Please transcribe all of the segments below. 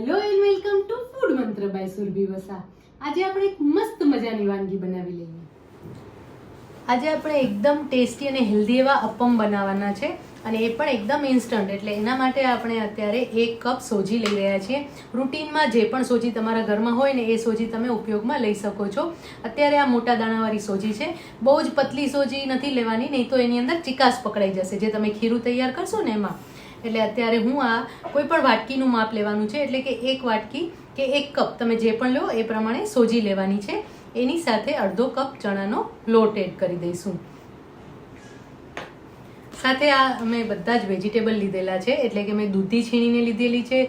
Hello and welcome to food Mantra by Surbhi Vasa આજે આપણે એક મસ્ત મજાની વાનગી બનાવી લઈએ. આજે આપણે એકદમ ટેસ્ટી અને હેલ્ધી એવા અપમ બનાવવાના છે અને એ પણ એકદમ ઇન્સ્ટન્ટ એટલે એના માટે આપણે અત્યારે એક કપ સોજી લઈ રહ્યા છીએ. રૂટીનમાં જે પણ સોજી તમારા ઘરમાં હોય ને એ સોજી તમે ઉપયોગમાં લઈ શકો છો. અત્યારે આ મોટા દાણાવાળી સોજી છે. બહુ જ પતલી સોજી નથી લેવાની, નહીં તો એની અંદર ચિકાસ પકડાઈ જશે, જે તમે ખીરું તૈયાર કરશો ને એમાં. એટલે અત્યારે હું આ કોઈ પણ વાટકીનું માપ લેવાનું છે, એટલે કે એક વાટકી કે એક કપ, તમે જે પણ લો એ પ્રમાણે સોજી લેવાની છે. એની સાથે અડધો કપ ચણાનો લોટ એડ કરી દઈશું. સાથે આ અમે બધા જ વેજીટેબલ લીધેલા છે, એટલે કે મેં દૂધી છીણીને લીધેલી છે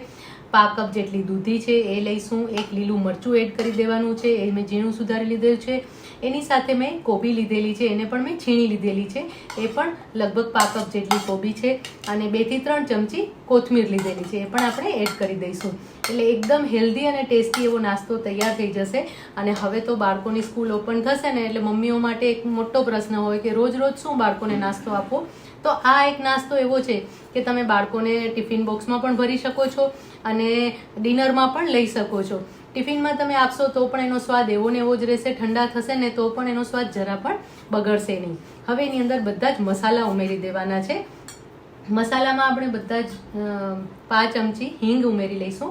પા કપ જેટલી દૂધી છે એ લઈશું, એક લીલું મરચું એડ કરી દેવાનું છે, એ મેં ઝીણું સુધારી લીધેલું છે. એની સાથે મેં કોબી લીધેલી છે, એને પણ મેં છીણી લીધેલી છે. એ પણ લગભગ પા કપ જેટલી કોબી છે. અને બેથી ત્રણ ચમચી કોથમીર લીધેલી છે, એ પણ આપણે એડ કરી દઈશું. એટલે એકદમ હેલ્ધી અને ટેસ્ટી એવો નાસ્તો તૈયાર થઈ જશે. અને હવે તો બાળકોની સ્કૂલ ઓપન થશે ને, એટલે મમ્મીઓ માટે એક મોટો પ્રશ્ન હોય કે રોજ રોજ શું બાળકોને નાસ્તો આપો તો આ એક નાસ્તો એવો છે કે તમે બાળકોને ટિફિન બોક્સમાં પણ ભરી શકો છો અને ડિનરમાં પણ લઈ શકો છો. ટિફિનમાં તમે આપશો તો પણ એનો સ્વાદ એવો ને એવો જ રહેશે, ઠંડા થશે ને તો પણ એનો સ્વાદ જરા પણ બગડશે નહીં. હવે એની અંદર બધા જ મસાલા ઉમેરી દેવાના છે. મસાલામાં આપણે બધા જ પાંચ ચમચી હિંગ ઉમેરી લઈશું.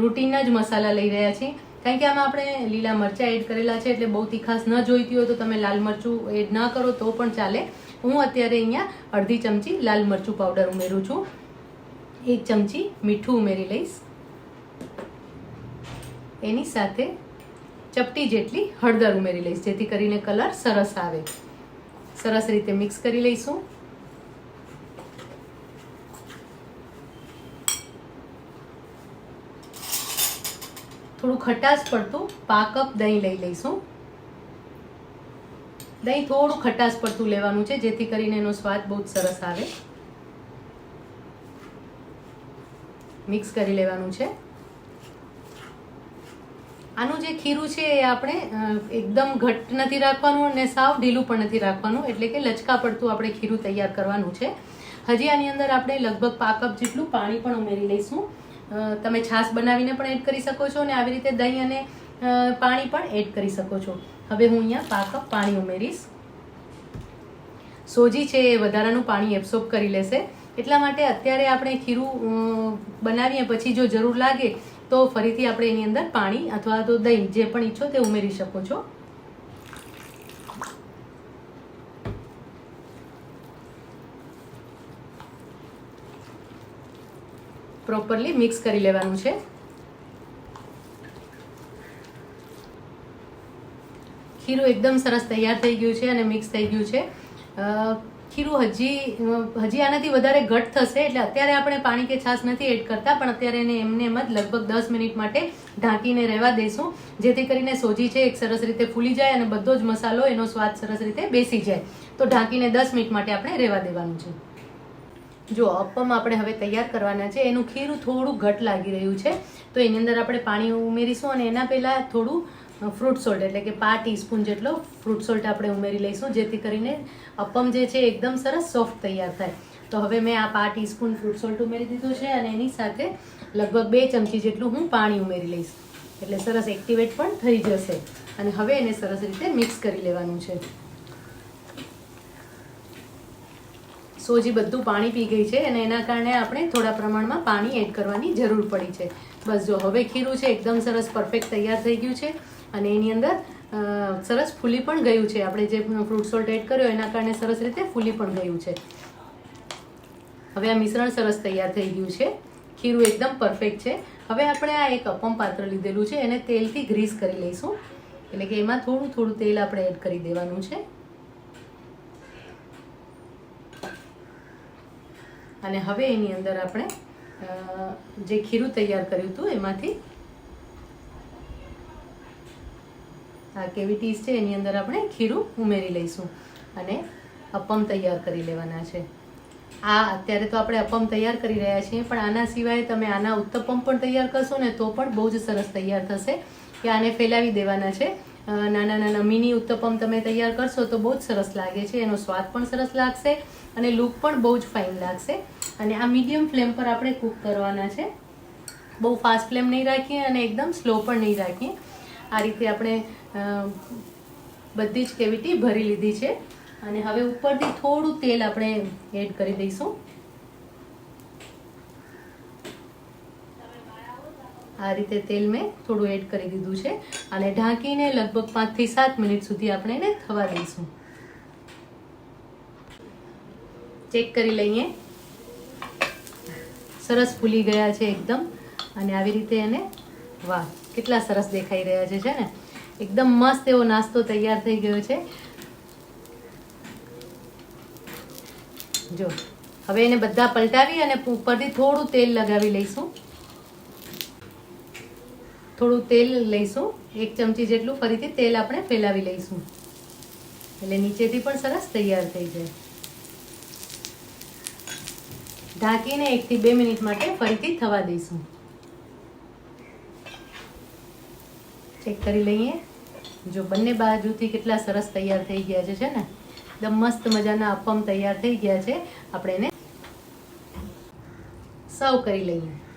રૂટીનના જ મસાલા લઈ રહ્યા છીએ. કારણ કે આમાં આપણે લીલા મરચાં એડ કરેલા છે, એટલે બહુ તીખાસ ન જોઈતી હોય તો તમે લાલ મરચું એડ ના કરો, તો પણ ચાલે. હું અત્યારે અહીંયા અડધી ચમચી લાલ મરચું પાવડર ઉમેરું છું. એક ચમચી મીઠું ઉમેરી લઈશ. એની સાથે ચપટી જેટલી હળદર ઉમેરી લઈશ, જેથી કરીને કલર સરસ આવે. સરસ રીતે મિક્સ કરી લઈશું. થોડું ખટાશ પડતું પા કપ દહીં લઈ લઈશું. દહીં થોડું ખટાશ પડતું લેવાનું છે, જેથી કરીને એનો સ્વાદ બહુ જ સરસ આવે. મિક્સ કરી લેવાનું છે. આનું જે ખીરું છે એ આપણે એકદમ ઘટ નથી રાખવાનું અને સાવ ઢીલું પણ નથી રાખવાનું, એટલે કે લચકા પડતું આપણે ખીરું તૈયાર કરવાનું છે. હજી આની અંદર આપણે લગભગ પાકપ જેટલું પાણી પણ ઉમેરી લઈશું. તમે છાશ બનાવીને પણ એડ કરી શકો છો અને આવી રીતે દહીં અને પાણી પણ એડ કરી શકો છો. હવે હું અહીંયા પાક પાણી ઉમેરીશ. સોજી છે એ વધારાનું પાણી એબ્સોર્બ કરી લેશે. એટલા માટે અત્યારે આપણે ખીરું બનાવીએ પછી જો જરૂર લાગે તો ફરીથી આપણે એની અંદર પાણી અથવા તો દહીં જે પણ ઈચ્છો તે ઉમેરી શકો છો. પ્રોપરલી મિક્સ કરી લેવાનું છે. ખીરું એકદમ સરસ તૈયાર થઈ ગયું છે અને મિક્સ થઈ ગયું છે. ખીરું હજી હજી આનાથી વધારે ઘટ થશે એટલે અત્યારે આપણે પાણી કે છાશ નથી એડ કરતા, પણ અત્યારે એને એમને એમ જ લગભગ દસ મિનિટ માટે ઢાંકીને રહેવા દેશું, જેથી કરીને સોજી છે એક સરસ રીતે ફૂલી જાય અને બધો જ મસાલો એનો સ્વાદ સરસ રીતે બેસી જાય. તો ઢાંકીને દસ મિનિટ માટે આપણે રહેવા દેવાનું છે. જો અપમ આપણે હવે તૈયાર કરવાના છે, એનું ખીરું થોડું ઘટ લાગી રહ્યું છે, તો એની અંદર આપણે પાણી ઉમેરીશું અને એના પહેલાં થોડું ફ્રૂટ સોલ્ટ એટલે કે પાંચ ટીસ્પૂન જેટલો ફ્રૂટ સોલ્ટ આપણે ઉમેરી લઈશું, જેથી કરીને અપમ જે છે એકદમ સરસ સોફ્ટ તૈયાર થાય. તો હવે મેં આ પા ટીસ્પૂન ફ્રૂટ સોલ્ટ ઉમેરી દીધું છે અને એની સાથે લગભગ બે ચમચી જેટલું હું પાણી ઉમેરી લઈશ. એટલે સરસ એક્ટિવેટ પણ થઈ જશે. અને હવે એને સરસ રીતે મિક્સ કરી લેવાનું છે. સોજી બધું પાણી પી ગઈ છે અને એના કારણે આપણે થોડા પ્રમાણમાં પાણી એડ કરવાની જરૂર પડી છે. બસ જો હવે ખીરું છે, એકદમ સરસ પરફેક્ટ તૈયાર થઈ ગયું છે અને એની અંદર સરસ ફૂલી પણ ગયું છે. આપણે જે ફ્રૂટ સોલ્ટ એડ કર્યો એના કારણે સરસ રીતે ફૂલી પણ ગયું છે. હવે આ મિશ્રણ સરસ તૈયાર થઈ ગયું છે. ખીરું એકદમ પરફેક્ટ છે. હવે આપણે આ એક અપમ પાત્ર લીધેલું છે. એને તેલથી ગ્રીસ કરી લઈશું. એટલે કે એમાં થોડું થોડું તેલ આપણે એડ કરી દેવાનું છે. અને હવે એની અંદર આપણે જે ખીરું તૈયાર કર્યું હતું, એમાંથી આ કેવિટીઝ છે, એની અંદર આપણે ખીરું ઉમેરી લઈશું અને અપમ તૈયાર કરી લેવાના છે. આ અત્યારે તો આપણે અપમ તૈયાર કરી રહ્યા છીએ, પણ આના સિવાય તમે આના ઉત્તપમ પણ તૈયાર કરશો ને, તો પણ બહુ જ સરસ તૈયાર થશે કે આને ફેલાવી દેવાના છે. નાના નાના મિની ઉત્તપમ તમે તૈયાર કરશો તો બહુ જ સરસ લાગે છે. એનો સ્વાદ પણ સરસ લાગશે અને લુક પણ બહુ જ ફાઇન લાગશે. અને આ મીડિયમ ફ્લેમ પર આપણે કૂક કરવાના છે. બહુ ફાસ્ટ ફ્લેમ નહીં રાખીએ અને એકદમ સ્લો પણ નહીં રાખીએ. આ રીતે આપણે બધી જ કેવિટી ભરી લીધી છે. અને હવે ઉપરથી થોડું તેલ આપણે એડ કરી દઈશું. આ રીતે તેલ મેં થોડું એડ કરી દીધું છે અને ઢાંકીને લગભગ પાંચથી સાત મિનિટ સુધી આપણે એને થવા દઈશું. ચેક કરી લઈએ. સરસ ફૂલી ગયા છે એકદમ. અને આવી રીતે એને, વાહ, કેટલા સરસ દેખાઈ રહ્યા છે છે ને? એકદમ મસ્ત એવો નાસ્તો તૈયાર થઈ ગયો છે. જો, હવે એને બધા પલટાવી અને ઉપરથી થોડું તેલ લગાવી લઈશું. થોડું તેલ લઈશું, એક ચમચી જેટલું ફરીથી તેલ આપણે ફેલાવી લઈશું. એટલે નીચેથી પણ સરસ તૈયાર થઈ જાય. ઢાંકીને એકથી બે મિનિટ માટે ફરીથી થવા દઈશું. ચેક કરી લઈએ. જો બંને બાજુથી કેટલા સરસ તૈયાર થઈ ગયા છે છે ને? એકદમ મસ્ત મજાના અપમ તૈયાર થઈ ગયા છે. આપણે એને સર્વ કરી લઈએ.